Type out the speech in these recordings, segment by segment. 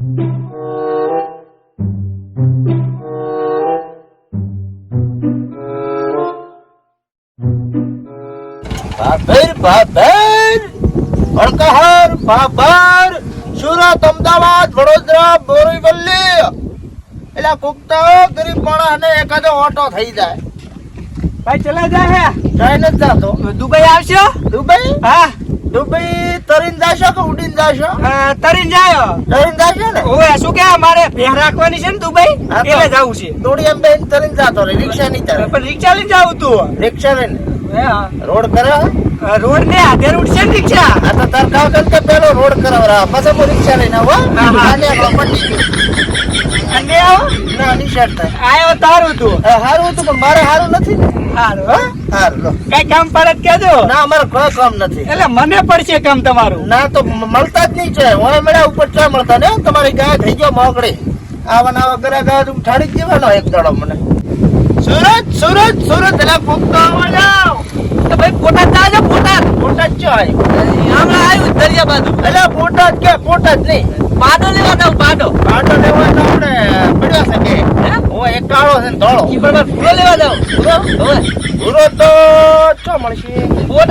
ભાભર ભાભર અણકહર ભાભર સુરત, અમદાવાદ, વડોદરા બોરીવલ્લી એટલે કુકતા ગરીબ માણસ ને એકાદો ઓટો થઈ જાય. ભાઈ ચલા જાય હે. ટ્રેન જ જાતો દુબઈ આવશો? દુબઈ? હા. દુબઈ તરીન જાશો કે ઉડીન જાશો? તરીન જાય. તરીને જાશો ને? ઓવે શું કે મારે ભેર રાખવાની છે ને દુબઈ. એટલે જવું છે. દોડી એમ બેન તરીને જાતો રે રિક્ષા ની ચાલે પણ રિક્ષા લઈને જાવું તું. રિક્ષા લઈને? રોડ કરે રોડ ને આધે રૂટ છે ને રિક્ષા? આ તો તાર કાવ કરતે પેલો રોડ કરાવરા પછી હું રિક્ષા લઈને આવો હા, હા. પટી અને આવો. ના નિશાળ થાય આયો તારું તું એ હારું હતું પણ મારે હારું નથી હારું હા. હારું લો. કઈ કામ પડે કેજો ના અમારે કોઈ કામ નથી. એટલે મને પડશે કામ તમારું. ના તો મળતા જ નહીં છે. હું મળ્યા ઉપર ચા મળતા ને તમારી ગાય થઈ ગયો મોકળી આવા ને આવા ગરા ગાય ઉઠાડી જ દેવાનો એક દાડો મને. સુરત સુરત સુરત. એટલે ફૂંકતો આવો જાઓ. તો ભાઈ ફોટા જાજો ફોટા પોટા જ આવ્યું આવી હમણાં આવ્યું દરિયા બાજુ. એટલે પોટા જ કે ફોટા જ નહીં. પાડો લેવા પાડો. પાડો લેવા તો આપણે પડ્યો છે કે હે? હું એક કાળો છે ને ધોળો ઈ પણ લેવા હવે તો ચો મળશે?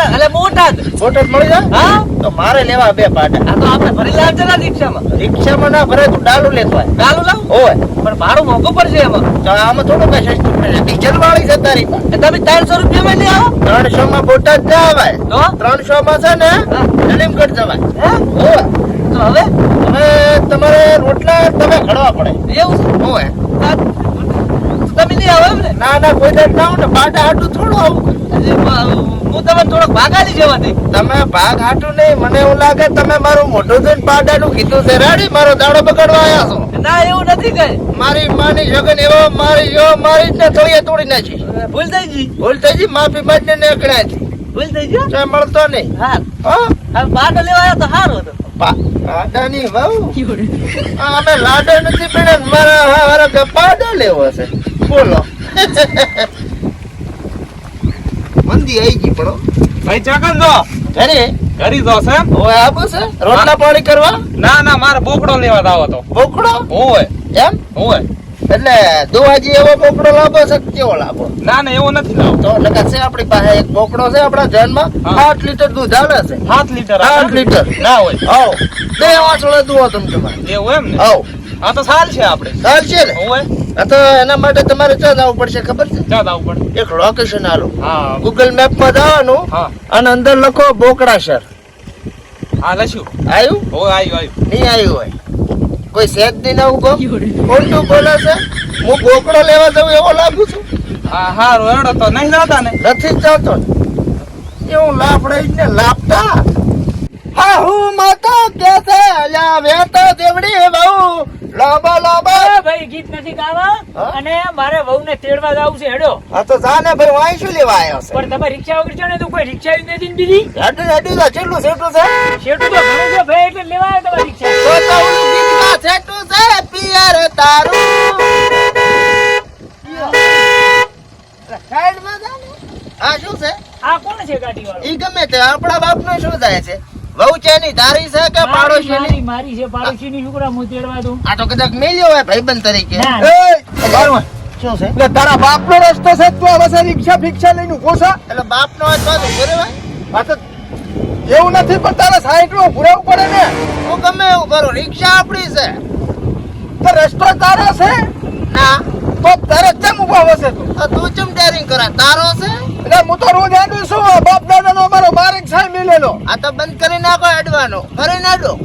એટલે મળી જાય? હા? તો મારે લેવા બે પાટા. આ તો આપણે ફરી લાવજો ને રિક્ષામાં. રિક્ષામાં ના ભરે તું ડાલુ લેતો આય. લાવ? ઓય. પણ ભાડું મોંઘું પડશે એમાં. તો આમાં થોડું કઈ સસ્તું પડે. ડીઝલ વાળી છે તારી તમે ત્રણસો રૂપિયામાં લઈ આવો. ત્રણસો માં બોટાદ જ ના આવે તો? ત્રણસો માં છે ને હા. જવાય. હે? તો હવે? હવે તમારે રોટલા તમે ઘડવા પડે. એવું છે ઓય આ તમે નહીં આવો એમ ને ના ના કોઈ દર ના ને પાટા હાટું થોડું આવું. હું તમે થોડોક ભાગાડી જવા દઈ. તમે ભાગ હાટું નહીં મને એવું લાગે તમે મારું મોઢું જોઈને પાડાનું કીધું છે. રાડી મારો દાડો બગાડવા આવ્યા છો. ના એવું નથી કઈ. મારી માની જગન એવો મારી જો મારી ને થોડી તોડી નાખી. ભૂલ થઈ ગઈ. ભૂલ થઈ ગઈ? માફી માંગને ને છે ભૂલ થઈ ગયો? ચાય મળતો નહીં. હા હા? હવે પાટો લેવા આવ્યો તો હારો તો પાડાની વહુ? અમે લાડો નથી પીડ્યા મારા હારો પાડો લેવો છે. બોલો. મંદી આવી ગઈ પણ ભાઈ ચકન દો. ઘરે? ઘરી દો છે. ઓય આપો આવું છે રોટલા પાણી કરવા? ના ના મારે બોકડો લેવા દાવો તો બોકડો? હોય. એમ? હોય. એટલે દોહાજી એવો બોકડો લાવો છે કેવો લાવો ના ના એવું નથી લાવો તો લગા છે આપણી પાસે એક બોકડો છે આપણા જન્મમાં આઠ લીટર દૂધ હાલે છે. સાત લીટર આઠ? લીટર. ના હોય. આવો બે વાસળે દૂધ તમે તમારે. એવું એમ ને? આવો હા તો સાલ છે આપણે. ચાલશે ને? હું આ તો એના માટે તમારે ક્યાં જવું પડશે ખબર છે? ક્યાં જવું પડે. એક લોકેશન આલો. હા. ગૂગલ મેપમાં જવાનું હા. અને અંદર લખો બોકડા શહેર. હા લખ્યું. આવ્યું? હો આવ્યું આવ્યું. નહીં આવ્યું હોય. કોઈ સેજ નહીં ના ઊભો ખોટું બોલે છે. હું બોકડો લેવા જવું એવો લાગુ છું. હા હારું એડો તો. નહીં જતા ને? નથી જતો એવું લાફડાઈ જ ને લાપતા હા હું માતા કે છે અલ્યા વેતા દેવડી બહુ લાંબા લાંબા. ભાઈ ગીત નથી ગાવા? અને મારે વહુ ને તેડવા જવું છે હેડો. હા તો જાને ભાઈ વાય શું લેવા આવ્યો છે? પણ તમે રિક્ષા વગર છો ને તો કોઈ રિક્ષા જ નથી બીજી? હેડો હેડો તો છેલ્લું છેટું છે. શેઠું તો ઘણું છે ભાઈ એટલે લેવા આવ્યો તમે રિક્ષા. તો તો ઓલું ગીતમાં છેટું છે પિયર તારું. સાઈડમાં જા ને. આ શું છે? આ કોણ છે ગાડી વાળો ઈ ગમે તે આપણા બાપનો શું થાય છે? વહુ છે તારી છે કે મારી પાડોશીની? મારી છે પાડોશી ની છોકરા હું તેડવા દઉં? આ તો કદાચ મેલ્યો હોય ભાઈબંધ તરીકે. ના. એ, બારવા. શું છે? એટલે તારા બાપનો રસ્તો છે તું આ પાસે રિક્ષા ફિક્ષા લઈને ઊભો છે? એટલે બાપનો હોય તો જ ઊભો તો એવું નથી પણ તારા સાઈડ નો ભૂરાવું પડે ને. હું ગમે એવું કરું. રિક્ષા આપણી છે. તો રસ્તો તારો છે? ના. તો તારે કેમ ઊભો હશે તું? તો તું ચમ ડેરિંગ કરે તારો છે? હું તો રોજ આડું છું. બાપ દાદાનો અમારો બારેક સાહેબ મિલેલો. આ તો બંધ કરી નાખો અડવાનો ફરી નાડો.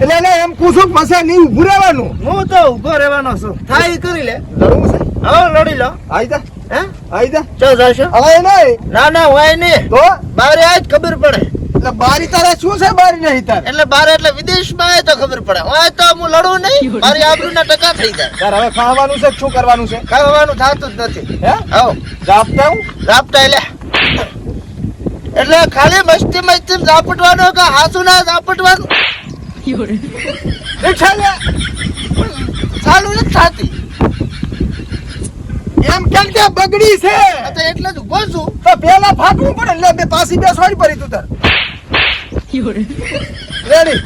એટલે ને એમ પૂછું કે પાસે નહીં ઉભું રહેવાનું. હું તો ઊભો રહેવાનો છું. થાય કરી લે. લડવું છે. હવે લડી લો. જા. હે? આઈ જા. ચો જશો? હવે નહીં. ના ના હોય નહીં. તો? બારે આજ ખબર પડે. એટલે બારી તારે શું છે બારી નહીં તારે એટલે બારે એટલે વિદેશમાં આવે તો ખબર પડે. હોય તો હું લડું નહીં મારી આબરૂના ટકા થઈ જાય. તાર હવે ખાવાનું છે કે શું કરવાનું છે? ખાવાનું થતું જ નથી. હે? આવ. જાપતા હું? ઝાપટા એટલે એટલે ખાલી મસ્તી મસ્તી ઝાપટવાનું કે હાસુ ના ઝાપટવાનું ચાલુ નથી થતી. એમ કેમ કે બગડી છે? તો એટલે જ ઊભો છું. તો પેલા ફાટવું પડે એટલે બે પાછી બેસવાની પડી તું તાર. રેડી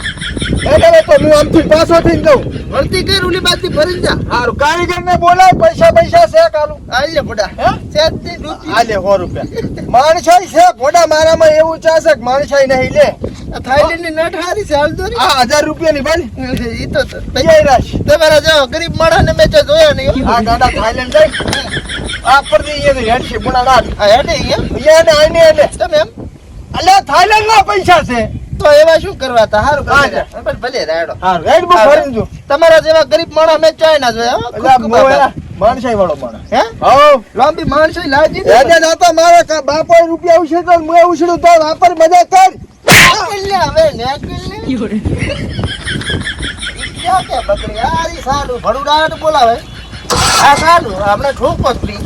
એટલે તો હું આમથી પાછો થઈને જાઉં વળતી કઈ રૂલી બાજથી ફરી જા. હારું કારીગર ને બોલાય પૈસા પૈસા છે કાલું આલે બડા હે? સેજની રૂચિ. આલે સો રૂપિયા. માણસાઈ છે ઘોડા મારામાં એવું ચાશે કે માણસાઈ નહીં લે. આ થાઈલેન્ડની નટ હારી છે હાલ દોરી આ હજાર રૂપિયાની બન ઈ તો તો- તૈયાર રાખ તમારા જેવા ગરીબ માણસને મેં જો જોયા નહીં હો. આ ગાડા થાઈલેન્ડ જાય. આ પરથી એ હેડ છે ગુણા નાથ આ હેડે એને આઈને તમે એમ? અલે થાઈલેન્ડ ના પૈસા છે. તો એવા શું કરવા તા હારું હા. પણ ભલે રાડો હારું રાઈડ બુ ફરીને જો તમારા જેવા ગરીબ માણસ અમે ચાય ના જોયા હો. એટલે માણસાઈ વાળો માણસ. હે? હો. લાંબી માણસાઈ લાજી હેડે જાતા મારા કા બાપો રૂપિયા ઉછે તો મુએ ઉછળું તો વાપર મજા કર. હવે નેકલ ને ક્યાં કે બકરી? આ રી સારું. ભડુડાટ બોલાવે. આ સારું. આપણે ઠોકો જ